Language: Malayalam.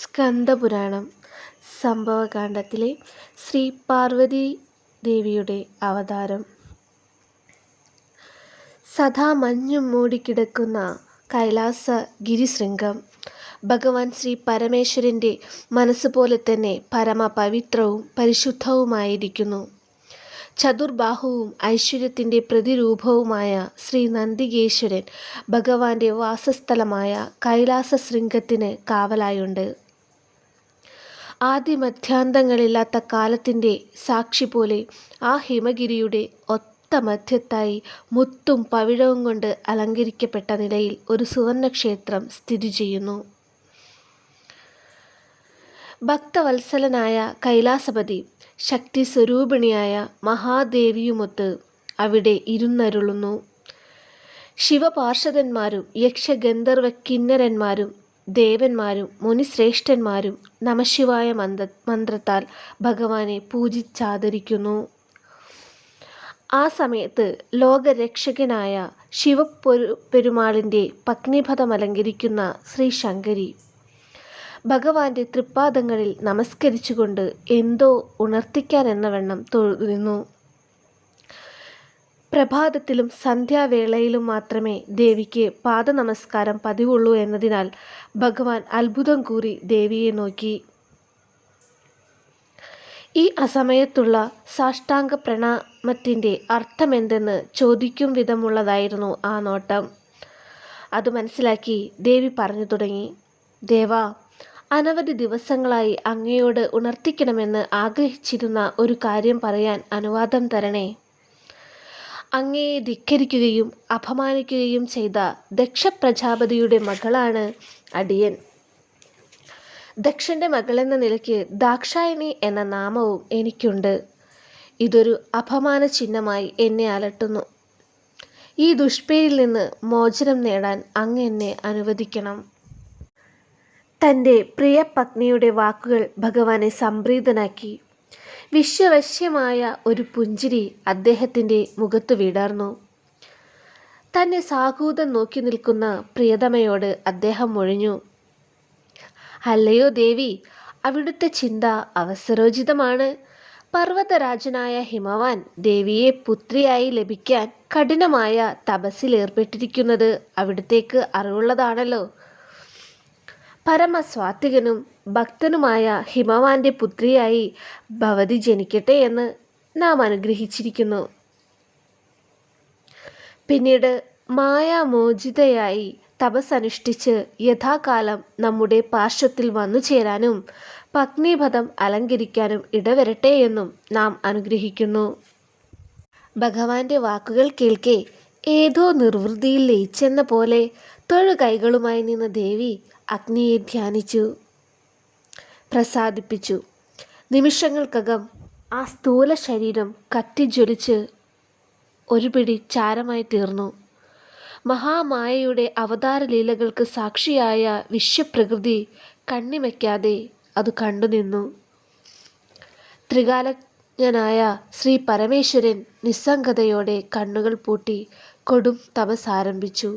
സ്കന്ദപുരാണം സംഭവകാണ്ഡത്തിലെ ശ്രീ പാർവതി ദേവിയുടെ അവതാരം. സദാ മഞ്ഞും മൂടിക്കിടക്കുന്ന കൈലാസ ഗിരിശൃംഗം ഭഗവാൻ ശ്രീ പരമേശ്വരന്റെ മനസ്സുപോലെ തന്നെ പരമപവിത്രവും പരിശുദ്ധവുമായിരിക്കുന്നു. ചതുർബാഹുവും ഐശ്വര്യത്തിന്റെ പ്രതിരൂപവുമായ ശ്രീ നന്ദികേശ്വരൻ ഭഗവാന്റെ വാസസ്ഥലമായ കൈലാസ ശൃംഗത്തിന് കാവലായുണ്ട്. ആദിമധ്യാന്തങ്ങളില്ലാത്ത കാലത്തിന്റെ സാക്ഷി പോലെ ആ ഹിമഗിരിയുടെ ഒത്ത മധ്യത്തായി മുത്തും പവിഴവും കൊണ്ട് അലങ്കരിക്കപ്പെട്ട നിലയിൽ ഒരു സുവർണക്ഷേത്രം സ്ഥിതി ചെയ്യുന്നു. ഭക്തവത്സലനായ കൈലാസപതി ശക്തി സ്വരൂപിണിയായ മഹാദേവിയുമൊത്ത് അവിടെ ഇരുന്നരുളുന്നു. ശിവപാർഷദന്മാരും യക്ഷഗന്ധർവ കിന്നരന്മാരും ദേവന്മാരും മുനിശ്രേഷ്ഠന്മാരും നമശിവായ മന്ത്ര മന്ത്രത്താൽ ഭഗവാനെ പൂജിച്ചാദരിക്കുന്നു. ആ സമയത്ത് ലോകരക്ഷകനായ ശിവപൊരു പെരുമാളിന്റെ പത്നിപഥം അലങ്കരിക്കുന്ന ശ്രീ ശങ്കരി ഭഗവാന്റെ തൃപ്പാദങ്ങളിൽ നമസ്കരിച്ചുകൊണ്ട് എന്തോ ഉണർത്തിക്കാൻ എന്ന വണ്ണം തൊഴുന്നു പ്രഭാതത്തിലും സന്ധ്യാവേളയിലും മാത്രമേ ദേവിക്ക് പാദനമസ്കാരം പതിവുള്ളൂ എന്നതിനാൽ ഭഗവാൻ അത്ഭുതം കൂറി ദേവിയെ നോക്കി. ഈ അസമയത്തുള്ള സാഷ്ടാംഗ പ്രണാമത്തിന്റെ അർത്ഥമെന്തെന്ന് ചോദിക്കും വിധമുള്ളതായിരുന്നു ആ നോട്ടം. അത് മനസ്സിലാക്കി ദേവി പറഞ്ഞു തുടങ്ങി. ദേവ അനവധി ദിവസങ്ങളായി അങ്ങയോട് ഉണർത്തിക്കണമെന്ന് ആഗ്രഹിച്ചിരുന്ന ഒരു കാര്യം പറയാൻ അനുവാദം തരണേ. അങ്ങയെ ധിക്കരിക്കുകയും അപമാനിക്കുകയും ചെയ്ത ദക്ഷ പ്രജാപതിയുടെ മകളാണ് അടിയൻ. ദക്ഷന്റെ മകളെന്ന നിലയ്ക്ക് ദാക്ഷായണി എന്ന നാമവും എനിക്കുണ്ട്. ഇതൊരു അപമാന ചിഹ്നമായി എന്നെ അലട്ടുന്നു. ഈ ദുഷ്പേരിൽ നിന്ന് മോചനം നേടാൻ അങ്ങ് എന്നെ അനുവദിക്കണം. തന്റെ പ്രിയ പത്നിയുടെ വാക്കുകൾ ഭഗവാനെ സംപ്രീതനാക്കി വിശ്വവശ്യമായ ഒരു പുഞ്ചിരി അദ്ദേഹത്തിന്റെ മുഖത്ത് വിടർന്നു. തന്നെ സാഹൂതം നോക്കി നിൽക്കുന്ന പ്രിയതമയോട് അദ്ദേഹം മൊഴിഞ്ഞു അല്ലയോ ദേവി അവിടുത്തെ ചിന്ത അവസരോചിതമാണ്. പർവതരാജനായ ഹിമവാൻ ദേവിയെ പുത്രിയായി ലഭിക്കാൻ കഠിനമായ തപസ്സിലേർപ്പെട്ടിരിക്കുന്നത് അവിടുത്തേക്ക് അറിവുള്ളതാണല്ലോ. പരമസ്വാത്വികനും ഭക്തനുമായ ഹിമവാന്റെ പുത്രിയായി ഭവതി ജനിക്കട്ടെ എന്ന് നാം അനുഗ്രഹിച്ചിരിക്കുന്നു. പിന്നീട് മായാമോചിതയായി തപസ്സനുഷ്ഠിച്ച് യഥാകാലം നമ്മുടെ പാർശ്വത്തിൽ വന്നു ചേരാനും പത്നിപഥം അലങ്കരിക്കാനും ഇടവരട്ടെ എന്നും നാം അനുഗ്രഹിക്കുന്നു. ഭഗവാന്റെ വാക്കുകൾ കേൾക്കെ ഏതോ നിർവൃതിയിൽ ലയിച്ചെന്ന പോലെ തൊഴു കൈകളുമായി നിന്ന ദേവി അഗ്നിയെ ധ്യാനിച്ചു പ്രസാദിപ്പിച്ചു. നിമിഷങ്ങൾക്കകം ആ സ്ഥൂല ശരീരം കത്തിജ്വലിച്ച് ഒരു പിടി ചാരമായി തീർന്നു. മഹാമായയുടെ അവതാരലീലകൾക്ക് സാക്ഷിയായ വിശ്വപ്രകൃതി കണ്ണിമയ്ക്കാതെ അത് കണ്ടുനിന്നു ത്രികാലജ്ഞനായ ശ്രീ പരമേശ്വരൻ നിസ്സംഗതയോടെ കണ്ണുകൾ പൂട്ടി കൊടും തപസ് ആരംഭിച്ചു.